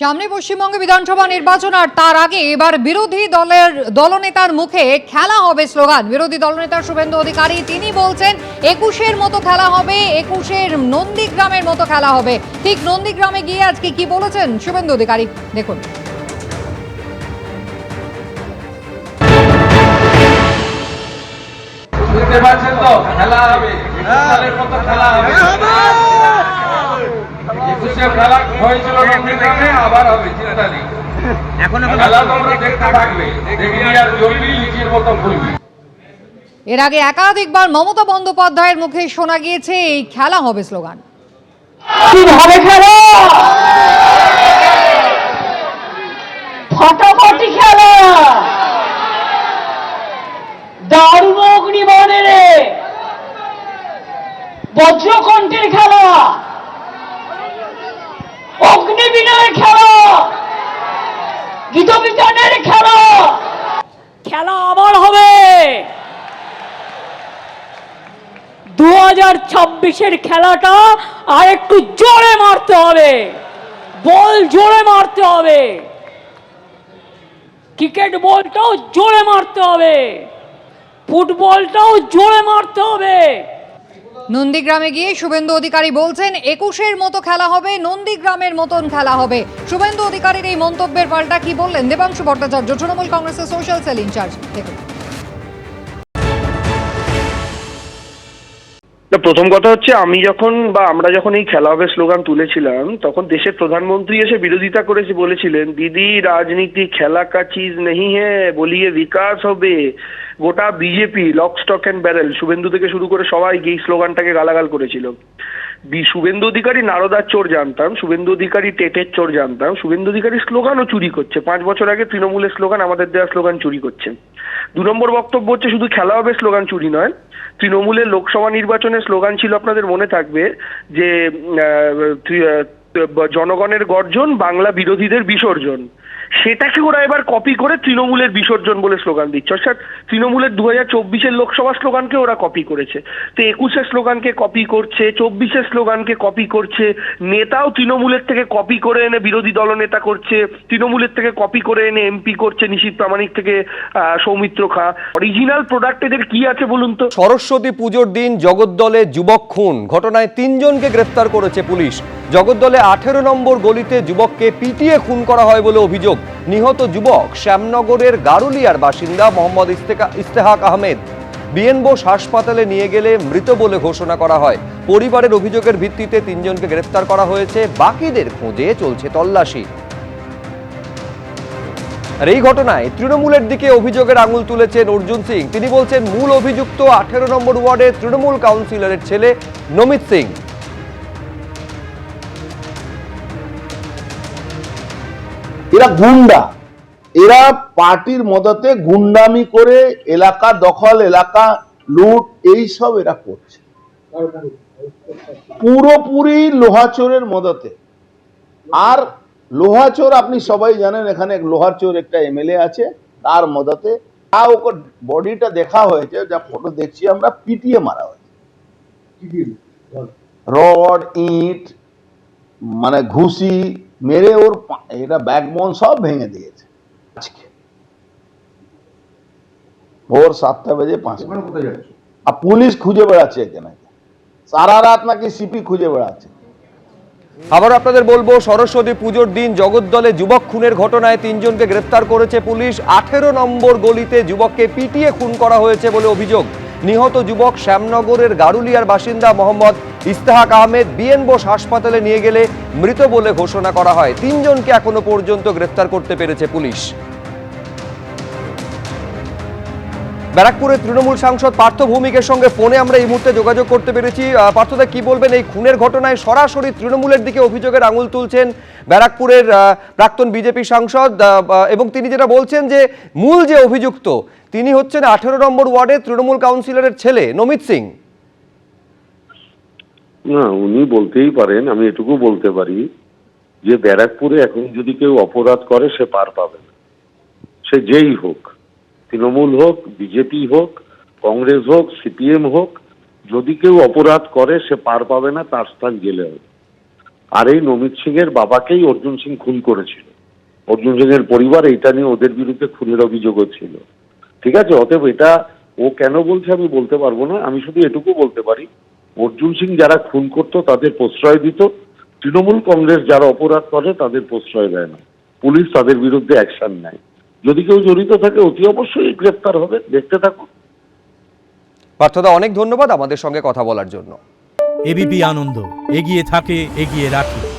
সামনে পশ্চিমবঙ্গে বিধানসভা নির্বাচন আর তার আগে এবার বিরোধী দলের দলনেতার মুখে খেলা হবে স্লোগান। বিরোধী দলনেতা শুভেন্দু অধিকারী তিনি বলছেন একুশের মতো খেলা হবে একুশের নন্দীগ্রামের মতো খেলা হবে। ঠিক নন্দীগ্রামে গিয়ে আজকে কি বলেছেন শুভেন্দু অধিকারী? দেখুন। তো? খেলা হবে খেলা হবে। একুশে খেলা হয়েছিল নন্দীগ্রামে আবার হবে চিন্তা নেই খেলা তোমরা দেখতে থাকবে দেখবি আর জ্বলবি লিচির মতো ফুলবি এর আগে একাধিকবার মমতা বন্দ্যোপাধ্যায়ের মুখে শোনা গিয়েছে এই খেলা হবে স্লোগান। কীভাবে খেলা? ফাটাফাটি খেলা। দারুণ অগ্নিবাণের বজ্রকণ্ঠের খেলা। অগ্নিবিনয়ের খেলা। গীতবিতানের খেলা। হবে। দু হাজার ছাব্বিশের খেলাটা আর একটু জোরে মারতে হবে। বল জোরে মারতে হবে। ক্রিকেট বলটাও জোরে মারতে হবে। ফুটবলটাও জোরে মারতে হবে। নন্দীগ্রামে গিয়ে শুভেন্দু অধিকারী বলছেন, একুশের মতো খেলা হবে, নন্দীগ্রামের মতন খেলা হবে। শুভেন্দু অধিকারীর এই মন্তব্যের পাল্টা কি বললেন দেবাংশু ভট্টাচার্য, তৃণমূল কংগ্রেসের সোশ্যাল সেল ইনচার্জ দেখুন। প্রথম কথা হচ্ছে আমি যখন বা আমরা যখন এই খেলা হবে স্লোগান তুলেছিলাম, তখন দেশের প্রধানমন্ত্রী এসে বিরোধিতা করেছে বলেছিলেন, দিদি, রাজনীতি খেলা কা চিজ নেই হ্যাঁ বলিয়ে বিকাশ হবে। গোটা BJP lock stock and barrel Suvendu থেকে শুরু করে সবাই এই স্লোগানটাকে গালাগাল করেছিল। শুভেন্দু অধিকারী নারদার চোর জানতাম, শুভেন্দু অধিকারী, টেটের চোর জানতাম, শুভেন্দু অধিকারী স্লোগানও চুরি করছে। পাঁচ বছর আগে তৃণমূলের স্লোগান, আমাদের দেওয়া স্লোগান চুরি করছে। দু নম্বর বক্তব্য হচ্ছে, শুধু খেলা হবে স্লোগান চুরি নয়, তৃণমূলের লোকসভা নির্বাচনের স্লোগান ছিল, আপনাদের মনে থাকবে যে জনগণের গর্জন, বাংলা বিরোধীদের বিসর্জন। সেটাকে ওরা এবার কপি করে তৃণমূলের বিসর্জন বলে স্লোগান দিচ্ছে। অর্থাৎ তৃণমূলের দু হাজার চব্বিশের লোকসভা স্লোগানকে ওরা কপি করেছে। তো একুশের স্লোগানকে কপি করছে, চব্বিশের স্লোগানকে কপি করছে, নেতাও তৃণমূলের থেকে কপি করে এনে বিরোধী দলনেতা করছে, তৃণমূলের থেকে কপি করে এনে এমপি করছে নিশীত প্রামাণিক থেকে সৌমিত্র খা। অরিজিনাল প্রোডাক্ট এদের কি আছে বলুন তো? সরস্বতী পুজোর দিন জগদ্দলে যুবক খুন। ঘটনায় তিনজনকে গ্রেফতার করেছে পুলিশ। জগদ্দলে আঠেরো নম্বর গলিতে যুবককে পিটিয়ে খুন করা হয় বলে অভিযোগ। নিহত যুবক শ্যামনগরের গারুলিয়ার বাসিন্দা মোহাম্মদ ইস্তেহাক আহমেদ। বিএন বোস হাসপাতালে নিয়ে গেলে মৃত বলে ঘোষণা করা হয়। পরিবারের অভিযোগের ভিত্তিতে তিনজনকে গ্রেফতার করা হয়েছে। বাকিদের খোঁজে চলছে তল্লাশি। আর এই ঘটনায় তৃণমূলের দিকে অভিযোগের আঙুল তুলেছেন অর্জুন সিং। তিনি বলছেন, মূল অভিযুক্ত আঠেরো নম্বর ওয়ার্ডের তৃণমূল কাউন্সিলরের ছেলে নমিত সিং। এরা গুন্ডা। এরা পার্টির মদতে গুন্ডামি করে এলাকা দখল এলাকা লুট এই সব এরা করছে। পুরোপুরি লোহাচোরের মদতে। আর লোহাচোর আপনি সবাই জানেন এখানে লোহাচোর একটা এমএলএ আছে তার মদতে যা ওকে বডিটা দেখা হয়েছে যা ফটো দেখছি আমরা পিটিয়ে মারা হয়েছে। রড ইট মানে ঘুষি মেরে ওর এটা ব্যাকবোন সব ভেঙে দিয়েছে। আজকে। ভোর সাতটা বেজে পাঁচ মিনিট। আর পুলিশ খুঁজে বেড়াচ্ছে একে নাকি সারা রাত নাকি সিপি খুঁজে বেড়াচ্ছে। আবার আপনাদের বলব সরস্বতী পুজোর দিন জগদ্দলে যুবক খুনের ঘটনায় তিনজনকে গ্রেফতার করেছে পুলিশ। আঠেরো নম্বর গলিতে যুবককে পিটিয়ে খুন করা হয়েছে বলে অভিযোগ। নিহত যুবক শ্যামনগরের গারুলিয়ার বাসিন্দা মোহাম্মদ ইস্তাহাক আহমেদ বিএন বোস হাসপাতালে নিয়ে গেলে মৃত বলে ঘোষণা করা হয়। তিনজনকে এখনও পর্যন্ত গ্রেফতার করতে পেরেছে পুলিশ। ব্যারাকপুরের তৃণমূল সাংসদ পার্থ ভৌমিকের সঙ্গে ফোনে আমরা এই মুহূর্তে যোগাযোগ করতে পেরেছি। পার্থদা, কি বলবেন এই খুনের ঘটনায় সরাসরি তৃণমূলের দিকে অভিযোগের আঙুল তুলছেন ব্যারাকপুরের প্রাক্তন বিজেপি সাংসদ এবং তিনি যেটা বলছেন যে মূল যে অভিযুক্ত, তিনি হচ্ছেন আঠেরো নম্বর ওয়ার্ডের তৃণমূল কাউন্সিলরের ছেলে, নমিত সিং। না, উনি বলতেই পারেন, আমি এটুকু বলতে পারি যে ব্যারাকপুরে এখন যদি কেউ অপরাধ করে, সে পার পাবে না। সে যেই হোক। তৃণমূল হোক, বিজেপি হোক, কংগ্রেস হোক, সিপিএম হোক, যদি কেউ অপরাধ করে, সে পার পাবে না, তার স্থান জেলে হবে। আর এই নমিত সিং এর বাবাকেই অর্জুন সিং খুন করেছিল। অর্জুন সিং এর পরিবার এইটা নিয়ে ওদের বিরুদ্ধে খুনের অভিযোগও ছিল ঠিক আছে, অতএব এটা ও কেন বলছে আমি বলতে পারব না, আমি শুধু এটুকু বলতে পারি, অর্জুন সিং যারা খুন করতো, তাদের প্রশ্রয় দিত। তৃণমূল কংগ্রেস যারা অপরাধ করে, তাদের প্রশ্রয় দেয় না। পুলিশ তাদের বিরুদ্ধে অ্যাকশন নেয়। যদি কেউ জড়িত থাকে অতি অবশ্যই গ্রেপ্তার হবে। দেখতে থাকুন। পার্থদা অনেক ধন্যবাদ আমাদের সঙ্গে কথা বলার জন্য। এবিপি আনন্দ এগিয়ে থাকে এগিয়ে রাখে।